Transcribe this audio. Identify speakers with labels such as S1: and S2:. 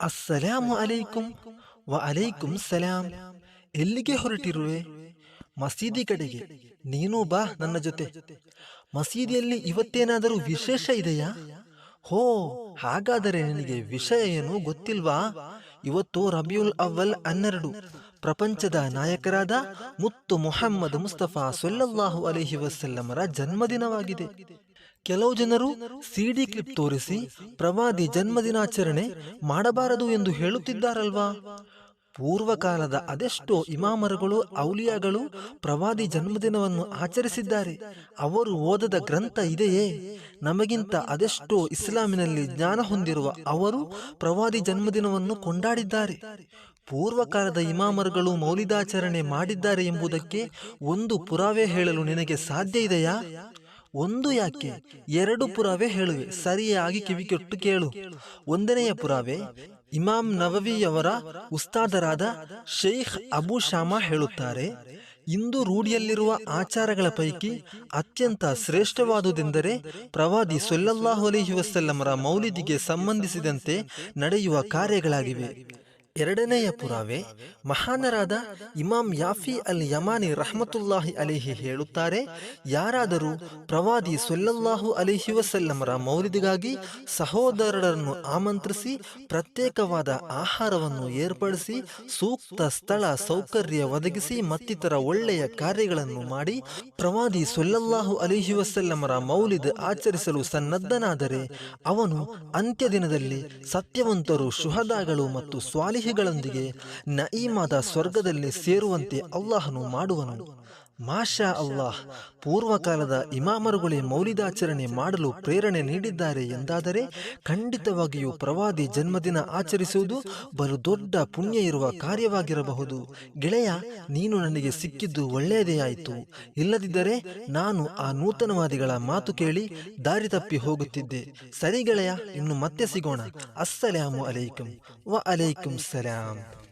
S1: ಅಸ್ಸಲಾಮು ಅಲೈಕುಂ ವ ಅಲೈಕುಂ ಸಲಾಂ ಎಲ್ಲಿಗೆ ಹೊರಟಿರುವೆ? ಮಸೀದಿ ಕಡೆಗೆ. ನೀನು ಬಾ ನನ್ನ ಜೊತೆ. ಮಸೀದಿಯಲ್ಲಿ ಇವತ್ತೇನಾದರೂ ವಿಶೇಷ ಇದೆಯಾ? ಹೋ, ಹಾಗಾದರೆ ನಿನಗೆ ವಿಷಯ ಏನು ಗೊತ್ತಿಲ್ವಾ? ಇವತ್ತು ರಬಿಯುಲ್ ಅವ್ವಲ್ ಹನ್ನೆರಡು. ಪ್ರಪಂಚದ ನಾಯಕರಾದ ಮುತ್ತು ಮೊಹಮ್ಮದ್ ಮುಸ್ತಫಾ ಸೊಲ್ಲಲ್ಲಾಹು ಅಲೈಹಿ ವಸಲ್ಲಮರ ಜನ್ಮದಿನವಾಗಿದೆ. ಕೆಲವು ಜನರು ಸಿಡಿ ಕ್ಲಿಪ್ ತೋರಿಸಿ ಪ್ರವಾದಿ ಜನ್ಮದಿನಾಚರಣೆ ಮಾಡಬಾರದು ಎಂದು ಹೇಳುತ್ತಿದ್ದಾರಲ್ವಾ? ಪೂರ್ವಕಾಲದ ಅದೆಷ್ಟೋ ಇಮಾಮರುಗಳು, ಔಲಿಯಾಗಳು ಪ್ರವಾದಿ ಜನ್ಮದಿನವನ್ನು ಆಚರಿಸಿದ್ದಾರೆ. ಅವರು ಓದದ ಗ್ರಂಥ ಇದೆಯೇ? ನಮಗಿಂತ ಅದೆಷ್ಟೋ ಇಸ್ಲಾಮಿನಲ್ಲಿ ಜ್ಞಾನ ಹೊಂದಿರುವ ಅವರು ಪ್ರವಾದಿ ಜನ್ಮದಿನವನ್ನು ಕೊಂಡಾಡಿದ್ದಾರೆ. ಪೂರ್ವಕಾಲದ ಇಮಾಮರುಗಳು ಮೌಲಿದಾಚರಣೆ ಮಾಡಿದ್ದಾರೆ ಎಂಬುದಕ್ಕೆ ಒಂದು ಪುರಾವೆ ಹೇಳಲು ನಿನಗೆ ಸಾಧ್ಯ ಇದೆಯಾ? ಒಂದು ಯಾಕೆ? ಎರಡು ಪುರಾವೆ ಹೇಳುವೆ. ಸರಿಯಾಗಿ ಕಿವಿಕೊಟ್ಟು ಕೇಳು. ಒಂದನೆಯ ಪುರಾವೆ, ಇಮಾಮ್ ನವವಿಯವರ ಉಸ್ತಾದರಾದ ಶೇಖ್ ಅಬು ಶಾಮಾ ಹೇಳುತ್ತಾರೆ, ಇಂದು ರೂಢಿಯಲ್ಲಿರುವ ಆಚಾರಗಳ ಪೈಕಿ ಅತ್ಯಂತ ಶ್ರೇಷ್ಠವಾದುದೆಂದರೆ ಪ್ರವಾದಿ ಸೊಲ್ಲಲ್ಲಾಹು ಅಲೈಹಿ ವಸಲ್ಲಮರ ಮೌಲಿದಿಗೆ ಸಂಬಂಧಿಸಿದಂತೆ ನಡೆಯುವ ಕಾರ್ಯಗಳಾಗಿವೆ. ಎರಡನೆಯ ಪುರಾವೆ ಮಹಾನರಾದ ಇಮಾಮ್ ಯಾಫಿ ಅಲ್ ಯಮಾನಿ ರಹಮತುಲ್ಲಾಹಿ ಅಲಿಹಿ ಹೇಳುತ್ತಾರೆ, ಯಾರಾದರೂ ಪ್ರವಾದಿ ಸೊಲ್ಲಲ್ಲಾಹು ಅಲಿಹಿ ವಸಲ್ಲಮರ ಮೌಲಿದಿಗಾಗಿ ಸಹೋದರರನ್ನು ಆಮಂತ್ರಿಸಿ, ಪ್ರತ್ಯೇಕವಾದ ಆಹಾರವನ್ನು ಏರ್ಪಡಿಸಿ, ಸೂಕ್ತ ಸ್ಥಳ ಸೌಕರ್ಯ ಒದಗಿಸಿ, ಮತ್ತಿತರ ಒಳ್ಳೆಯ ಕಾರ್ಯಗಳನ್ನು ಮಾಡಿ ಪ್ರವಾದಿ ಸೊಲ್ಲಲ್ಲಾಹು ಅಲಿಹಿ ವಸಲ್ಲಮರ ಮೌಲಿದ್ ಆಚರಿಸಲು ಸನ್ನದ್ಧನಾದರೆ, ಅವನು ಅಂತ್ಯ ದಿನದಲ್ಲಿ ಸತ್ಯವಂತರು ಶುಹದಾಗಳು ಮತ್ತು ಸ್ವಾಲಿ ಗಳೊಂದಿಗೆ ನಯೀಮಾದ ಸ್ವರ್ಗದಲ್ಲಿ ಸೇರುವಂತೆ ಅಲ್ಲಾಹನು ಮಾಡುವನು. ಮಾಷಾ ಅಲ್ಲಾಹ್ ಪೂರ್ವಕಾಲದ ಇಮಾಮರುಗಳೇ ಮೌಲಿದಾಚರಣೆ ಮಾಡಲು ಪ್ರೇರಣೆ ನೀಡಿದ್ದಾರೆ ಎಂದಾದರೆ ಖಂಡಿತವಾಗಿಯೂ ಪ್ರವಾದಿ ಜನ್ಮದಿನ ಆಚರಿಸುವುದು ಬಲು ದೊಡ್ಡ ಪುಣ್ಯ ಇರುವ ಕಾರ್ಯವಾಗಿರಬಹುದು. ಗೆಳೆಯ ನೀನು ನನಗೆ ಸಿಕ್ಕಿದ್ದು ಒಳ್ಳೆಯದೇ ಆಯಿತು. ಇಲ್ಲದಿದ್ದರೆ ನಾನು ಆ ನೂತನವಾದಿಗಳ ಮಾತು ಕೇಳಿ ದಾರಿ ತಪ್ಪಿ ಹೋಗುತ್ತಿದ್ದೆ. ಸರಿ ಗೆಳೆಯ ಇನ್ನು ಮತ್ತೆ ಸಿಗೋಣ. ಅಸ್ಸಲಾಮು ಅಲೈಕುಂ ವ ಅಲೈಕುಂ ಸಲಾಂ.